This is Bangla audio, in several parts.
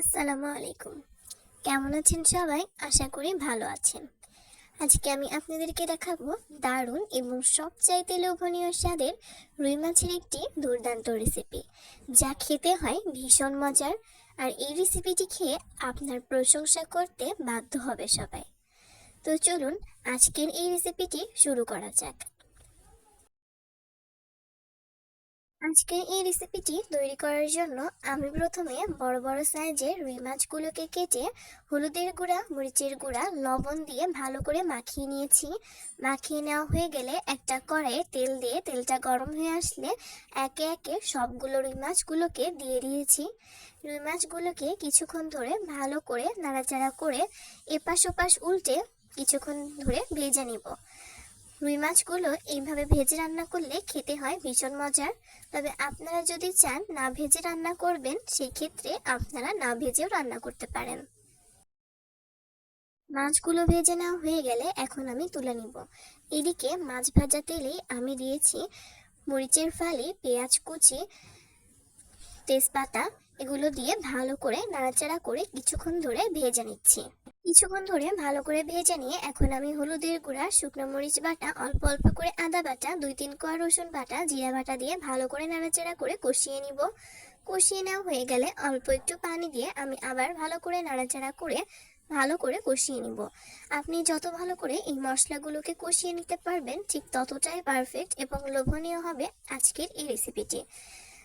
আসসালামু আলাইকুম। কেমন আছেন সবাই? আশা করি ভালো আছেন। আজকে আমি আপনাদেরকে দেখাবো দারুণ এবং সবচাইতে লোভনীয় স্বাদের রুই মাছের একটি দুর্দান্ত রেসিপি যা খেতে হয় ভীষণ মজার। আর এই রেসিপিটি খেয়ে আপনার প্রশংসা করতে বাধ্য হবে সবাই। তো চলুন আজকের এই রেসিপিটি শুরু করা যাক। আজকের এই রেসিপিটি তৈরি করার জন্য আমি প্রথমে বড় বড় সাইজের রুই মাছগুলোকে কেটে হলুদের গুঁড়া, মরিচের গুঁড়া, লবণ দিয়ে ভালো করে মাখিয়ে নিয়েছি। মাখিয়ে নেওয়া হয়ে গেলে একটা কড়াইয়ে তেল দিয়ে তেলটা গরম হয়ে আসলে একে একে সবগুলো রুই মাছগুলোকে দিয়ে দিয়েছি। রুই মাছগুলোকে কিছুক্ষণ ধরে ভালো করে নাড়াচাড়া করে এপাশ ওপাশ উল্টে কিছুক্ষণ ধরে ভেজে নিব। রুই মাছগুলো এইভাবে ভেজে রান্না করলে খেতে হয় ভীষণ মজার। তবে আপনারা যদি চান না ভেজে রান্না করবেন, সেক্ষেত্রে আপনারা না ভেজেও রান্না করতে পারেন। মাছগুলো ভেজে নেওয়া হয়ে গেলে এখন আমি তুলে নিব। এদিকে মাছ ভাজা তেলেই আমি দিয়েছি মরিচের ফালি, পেঁয়াজ কুচি, তেজপাতা এগুলো দিয়ে ভালো করে নাড়াচাড়া করে কিছুক্ষণ ধরে ভেজে নিচ্ছি। কিছুক্ষণ ধরে ভালো করে ভেজে নিয়ে এখন আমি হলুদের গুঁড়া, শুকনো মরিচ বাটা, অল্প অল্প করে আদা বাটা, দুই তিন কোয়া রসুন বাটা, জিরা বাটা দিয়ে ভালো করে নাড়াচাড়া করে কষিয়ে নিব। কষিয়ে নেওয়া হয়ে গেলে অল্প একটু পানি দিয়ে আমি আবার ভালো করে নাড়াচাড়া করে ভালো করে কষিয়ে নিব। আপনি যত ভালো করে এই মশলাগুলোকে কষিয়ে নিতে পারবেন, ঠিক ততটাই পারফেক্ট এবং লোভনীয় হবে আজকের এই রেসিপিটি।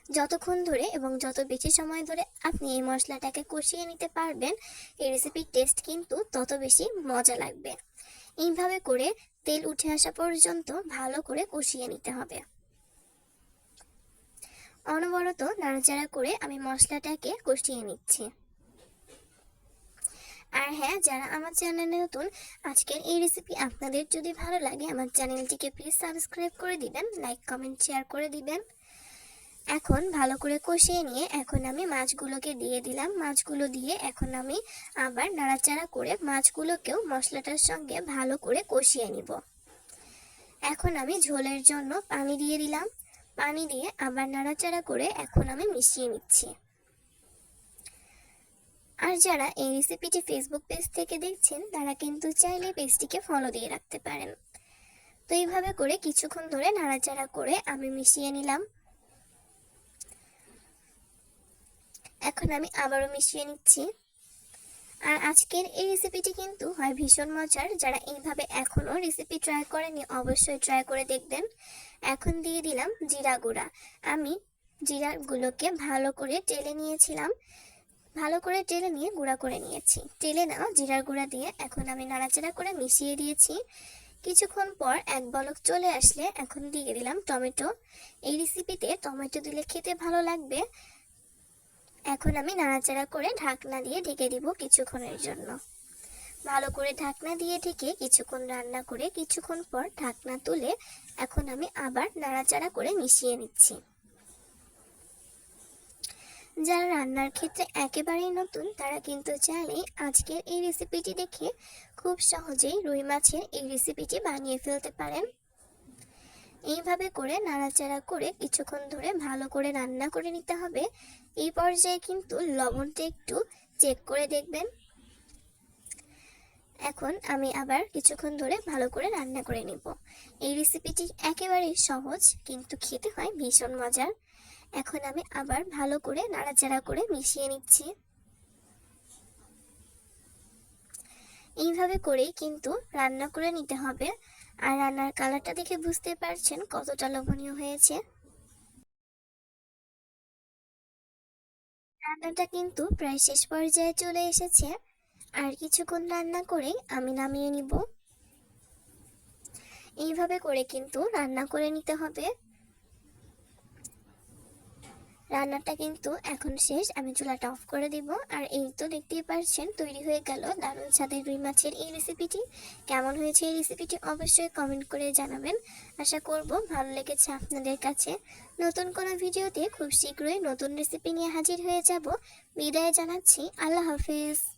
যতক্ষণ ধরে এবং যত বেশি সময় ধরে আপনি এই মশলাটাকে কষিয়ে নিতে পারবেন, এই রেসিপির টেস্ট কিন্তু তত বেশি মজা লাগবে। এইভাবে করে তেল উঠে আসা পর্যন্ত ভালো করে কষিয়ে নিতে হবে। অনবরত নাড়াচাড়া করে আমি মশলাটাকে কষিয়ে নিচ্ছি। আর হ্যাঁ যারা আমার চ্যানেলে নতুন, আজকের এই রেসিপি আপনাদের যদি ভালো লাগে, আমার চ্যানেলটিকে প্লিজ সাবস্ক্রাইব করে দিবেন লাইক কমেন্ট শেয়ার করে দিবেন। এখন ভালো করে কষিয়ে নিয়ে এখন আমি মাছগুলোকে দিয়ে দিলাম। মাছগুলো দিয়ে এখন আমি আবার নাড়াচাড়া করে মাছগুলোকেও মশলাটার সঙ্গে ভালো করে কষিয়ে নিব। এখন আমি ঝোলের জন্য পানি দিয়ে দিলাম। পানি দিয়ে আবার নাড়াচাড়া করে এখন আমি মিশিয়ে নিচ্ছি। আর যারা এই রেসিপিটি ফেসবুক পেজ থেকে দেখছেন, তারা কিন্তু চাইলে পেজটিকে ফলো দিয়ে রাখতে পারেন। তো এইভাবে করে কিছুক্ষণ ধরে নাড়াচাড়া করে আমি মিশিয়ে নিলাম। এখন আমি আবারও মিশিয়ে নিচ্ছি। আর আজকের এই রেসিপিটি কিন্তু হয় ভীষণ মজার। যারা এইভাবে এখনও রেসিপি ট্রাই করেনি, অবশ্যই ট্রাই করে দেখবেন। এখন দিয়ে দিলাম জিরা গুঁড়া। আমি জিরাগুলোকে ভালো করে টেলে নিয়েছিলাম। ভালো করে টেলে নিয়ে গুঁড়া করে নিয়েছি। টেলে নাও জিরার গুঁড়া দিয়ে এখন আমি নাড়াচাড়া করে মিশিয়ে দিয়েছি। কিছুক্ষণ পর এক বলক চলে আসলে এখন দিয়ে দিলাম টমেটো। এই রেসিপিতে টমেটো দিলে খেতে ভালো লাগবে। এখন আমি নাড়াচাড়া করে ঢাকনা দিয়ে ঢেকে দিব কিছুক্ষণের জন্য। ভালো করে ঢাকনা দিয়ে ঢেকে কিছুক্ষণ রান্না করে কিছুক্ষণ পর ঢাকনা তুলে এখন আমি আবার নাড়াচাড়া করে মিশিয়ে নিচ্ছি। যারা রান্নার ক্ষেত্রে একেবারেই নতুন, তারা কিন্তু চাইলেই আজকের এই রেসিপিটি দেখে খুব সহজেই রুই মাছের এই রেসিপিটি বানিয়ে ফেলতে পারেন। এইভাবে করে নাড়াচাড়া করে কিছুক্ষণ ধরে ভালো করে রান্না করে নিতে হবে। এই পর্যায়ে কিন্তু লবণটা একটু চেক করে দেখবেন। এখন আমি আবার কিছুক্ষণ ধরে ভালো করে রান্না করে নিব। এই রেসিপিটি একেবারেই সহজ, কিন্তু খেতে হয় ভীষণ মজার। এখন আমি আবার ভালো করে নাড়াচাড়া করে মিশিয়ে নিচ্ছি। এইভাবে করেই কিন্তু রান্না করে নিতে হবে। আর রান্নার কালারটা দেখে বুঝতে পারছেন কতটা লোভনীয় হয়েছে। রান্নাটা কিন্তু প্রায় শেষ পর্যায়ে চলে এসেছে। আর কিছুক্ষণ রান্না করে আমি নামিয়ে নিব। এইভাবে করে কিন্তু রান্না করে নিতে হবে। রান্নাটা কিন্তু এখন শেষ। আমি চুলাটা অফ করে দিব। আর এই তো দেখতেই পারছেন, তৈরি হয়ে গেল দারুণ ছাদের রুই মাছের এই রেসিপিটি কেমন হয়েছে এই রেসিপিটি অবশ্যই কমেন্ট করে জানাবেন। আশা করব ভালো লেগেছে আপনাদের কাছে। নতুন কোনো ভিডিওতে খুব শীঘ্রই নতুন রেসিপি নিয়ে হাজির হয়ে যাব। বিদায় জানাচ্ছি। আল্লাহ হাফেজ।